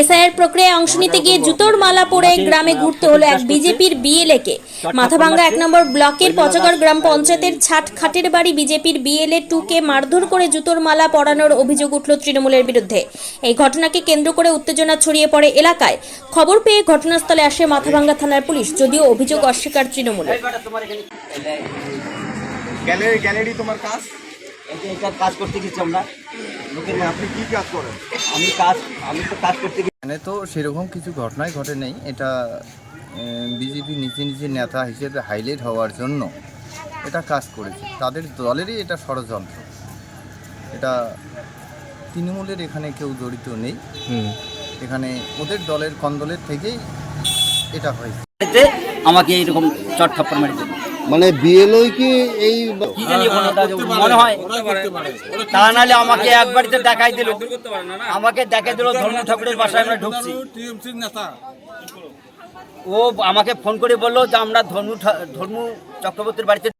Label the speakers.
Speaker 1: এসআইয়ের প্রক্রিয়ায় অংশ নিতে গিয়ে জুতোর মালা পরে গ্রামে ঘুরতে হলো এক বিজেপির বিএলএকে। মাথাভাঙ্গা এক নম্বর ব্লকের পচাগড় গ্রাম পঞ্চায়েতের ছাট খাটের বাড়ি বিজেপির বিএলএ টুকে মারধর করে জুতোর মালা পরানোর অভিযোগ উঠল তৃণমূলের বিরুদ্ধে। এই ঘটনাকে কেন্দ্র করে উত্তেজনা ছড়িয়ে পড়ে এলাকায়। খবর পেয়ে ঘটনাস্থলে আসে মাথাভাঙ্গা থানার পুলিশ, যদিও অভিযোগ অস্বীকার তৃণমূলের।
Speaker 2: গ্যালারি তোমার কাজ?
Speaker 3: এটা এটা কাজ করতে গেছি আমরা। লোকের
Speaker 2: আপনি কি কাজ করেন?
Speaker 3: আমি কাজ আমি তো কাজ করতে গেছি।
Speaker 4: এখানে তো সেরকম কিছু ঘটনাই ঘটে নেই। এটা বিজেপি নিচে নিচে নেতা হিসেবে হাইলাইট হওয়ার জন্য এটা কাজ করেছে। তাদের দলেরই এটা ষড়যন্ত্র। এটা তৃণমূলের এখানে কেউ জড়িত নেই। এখানে ওদের দলের কন্দলের থেকেই এটা হয়েছে।
Speaker 3: আমাকে এইরকম চট থাপ্পড় মেরে
Speaker 5: মানে বিএলও কি এই
Speaker 3: কি জানি মনে হয় তা নাহলে আমাকে একবার তো দেখাই দিল। আমাকে দেখাই দিল ধর্ম ঠাকুরের বাসায় আমরা ঢুকছি। ও আমাকে ফোন করে বলল যে আমরা ধর্ম ধর্ম চক্রবর্তীর বাড়িতে